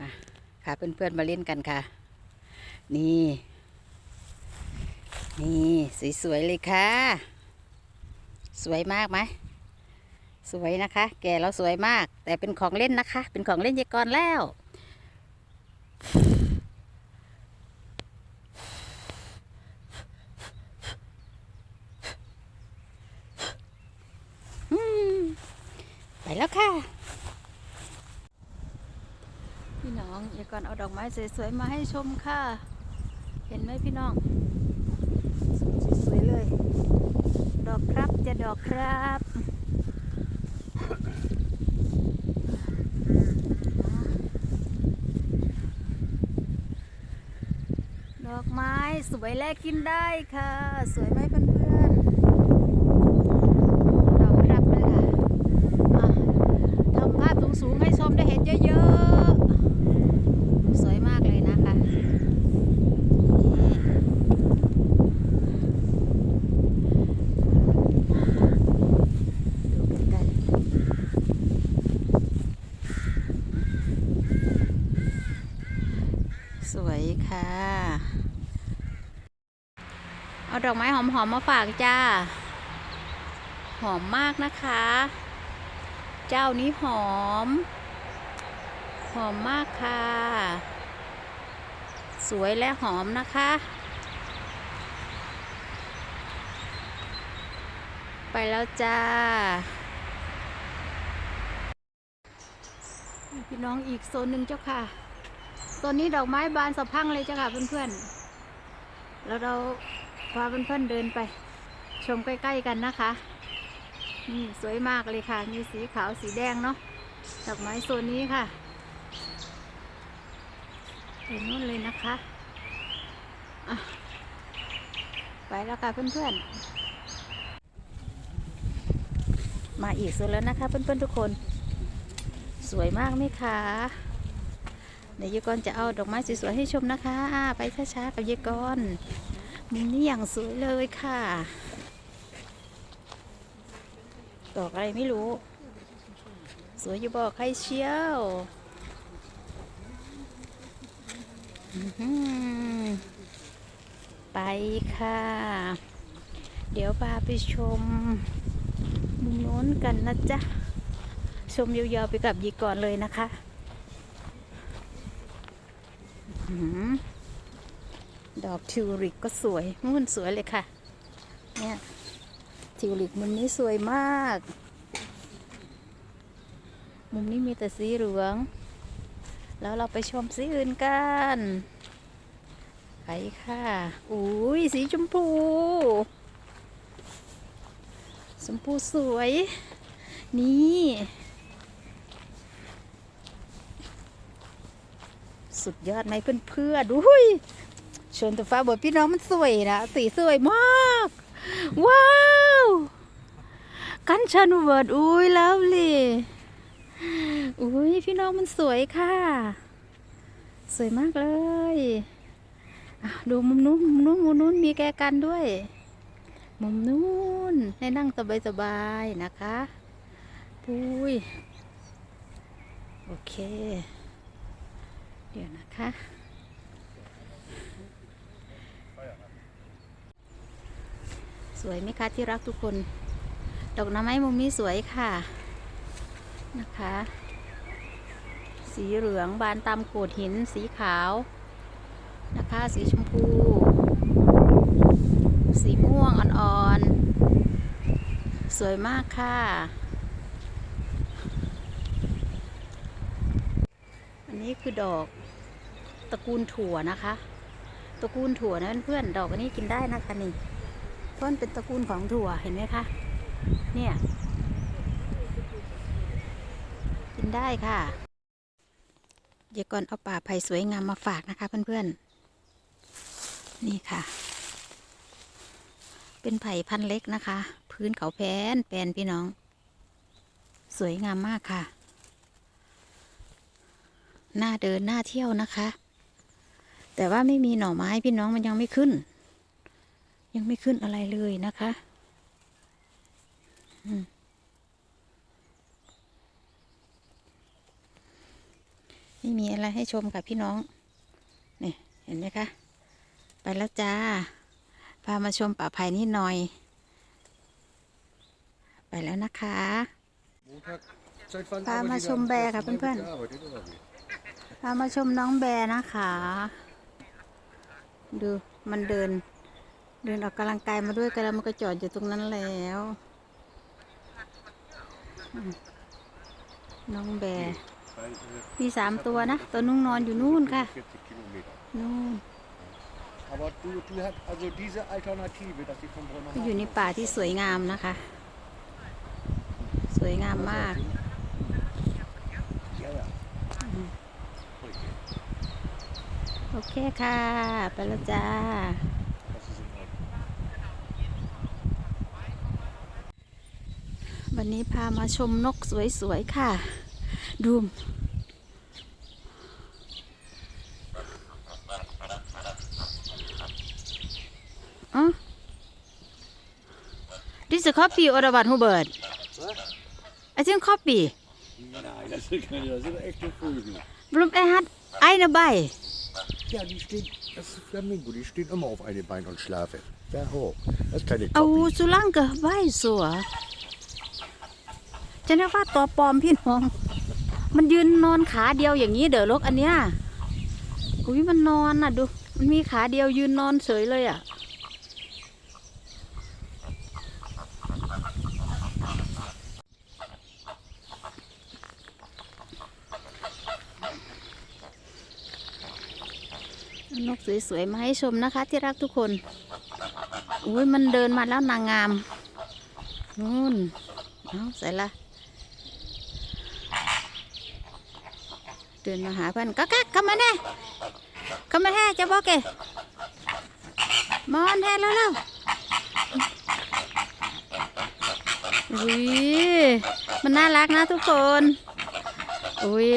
มาค่ะเพื่อนๆมาเล่นกันค่ะ นี่ นี่สวยๆเลยค่ะ สวยมากไหมสวยนะคะ แก่แล้วสวยมาก แต่เป็นของเล่นนะคะ เป็นของเล่นยายกรแล้ว ไปแล้วค่ะ พี่น้องยายกรเอาดอกไม้สวยๆมาให้ชมค่ะ เห็นไหมพี่น้อง สวยๆเลย ดอกครับจะดอกครับดอกไม้สวยแลกกินได้ค่ะ สวยไหมเพื่อนๆ ดอกครับเลยค่ะอะทำภาพสูงๆให้ชมได้เห็นเยอะๆ สวยมากเลยนะคะนี่ดูใกล้ๆสวย ค่ะ เอาดอกไม้หอมๆมาฝากจ้า หอมมากนะคะ เจ้านี้หอม หอมมากค่ะ สวยและหอมนะคะ ไปแล้วจ้าพี่น้องอีกโซนหนึ่งเจ้าค่ะ โซนนี้ดอกไม้บานสะพังเลยจ้าค่ะเพื่อนๆ แล้วเราพาเพื่อนๆเดินไป ชมใกล้ๆกันนะคะ นี่สวยมากเลยค่ะ มีสีขาวสีแดงเนาะ ดอกไม้โซนนี้ค่ะเห็นนู่นเลยนะคะะไปแล้วค่ะเพื่อนๆ มาอีกโซนแล้วนะคะเพื่อนๆทุกคน สวยมากไหมคะ เดี๋ยวยายกรจะเอาดอกไม้สวยๆให้ชมนะคะ ไปช้าๆกับยายกรมุมนี้อย่างสวยเลยค่ะ ดอกอะไรไม่รู้ สวยอยู่บอกใครเชี่ยวไปค่ะ เดี๋ยวพาไปชมมุมโน้นกันนะจ๊ะ ชมยาวๆไปกับยีก่อนเลยนะคะอื้อหือ ดอกทิวลิปก็สวยมุ่นสวยเลยค่ะ เนี่ยทิวลิปมุมนี้สวยมาก มุมนี้มีแต่สีเหลือง แล้วเราไปชมสีอื่นกันไปค่ะ อุ้ยสีชมพูชมพูสวย นี่ สุดยอดไหมเพื่อนๆดูยชนตัวฟ้าบนพี่น้องมันสวยนะสีสวยมาก ว้าว กันชันเวิร์ดอุ้ยแล้วเลยอุ้ยพี่น้องมันสวยค่ะ สวยมากเลยดูมุมนู้นมุมนู้นมุมนู้นมีแกกันด้วย มุมนู้นให้นั่งสบายๆนะคะอุ้ย โอเค เดี๋ยวนะคะ สวยไหมคะที่รักทุกคน ดอกน้ำไม้มุมนี้สวยค่ะนะคะ สีเหลืองบานตามโขดหินสีขาวนะคะ สีชมพู สีม่วงอ่อนๆ สวยมากค่ะ อันนี้คือดอก ตระกูลถั่วนะคะ ตระกูลถั่วนะเพื่อนๆดอกอันนี้กินได้นะคะนี่เพราะมันเป็นตระกูลของถั่วเห็นไหมคะ เนี่ย กินได้ค่ะ เดี๋ยวก่อนเอาป่าไผ่สวยงามมาฝากนะคะ เพื่อนๆ นี่ค่ะ เป็นไผ่พันธุ์เล็กนะคะ พื้นเขาแพนแปนพี่น้อง สวยงามมากค่ะน้าเดินน้าเที่ยวนะคะ แต่ว่าไม่มีหน่อไม้พี่น้องมันยังไม่ขึ้น ยังไม่ขึ้นอะไรเลยนะคะมไม่มีอะไรให้ชมค่ะพี่น้องนี่เห็นไหมคะ ไปแล้วจ้า พามาชมป่าไผ่นิดหน่อย ไปแล้วนะคะ Montag, seit wann Fahren wir arbeitet ihr zum am Berg, ersten Mai พื่อนๆพามาชมน้องแบร์นะคะ ดูมันเดิน เดินออกกำลังกายมาด้วยกันแล้วมันก็จอดอยู่ตรงนั้นแล้วน้องแบมีสามตัวนะ ตัวนุ่งนอนอยู่นู่นค่ะ นู่น Aber du, du hast also diese Alternative, dass sie von ก็อยู่ในป่าที่สวยงามนะคะ สวยงามมาก Ja, ja. Okay, โอเคค่ะ ไปแล้วจ้า das ist in Ordnung. วันนี้พามาชมนกสวยๆค่ะ ดูมอ๋อ This is a copy or what, Hubert? I think copy. Nein, das sind keine, das sind echte Vögel. Warum er hat eine bei? Ja, die stehen, das ist Flamingo, die stehen immer auf einem Bein und schlafen. Da hoch. Das ist keine เอา Kopie. สุลังกะใบสัวจะนึกว่าตัวปลอมพี่น้อง มันยืนนอนขาเดียวอย่างนี้เด้อลกอันเนี้ยอุ้ยมันนอนน่ะดู มันมีขาเดียวยืนนอนเฉยเลยอะ นกสวยๆมาให้ชมนะคะ ที่รักทุกคนอุ้ยมันเดินมาแล้วนางงามนู่นเอาใส่ละเดินมาหาเพื่อนก็กักเข้ามาแน่เข้ามาแท้จะบอกเกมอนแท้แล้วแล้วอุ้ยมันน่ารักนะทุกคนอุ้ย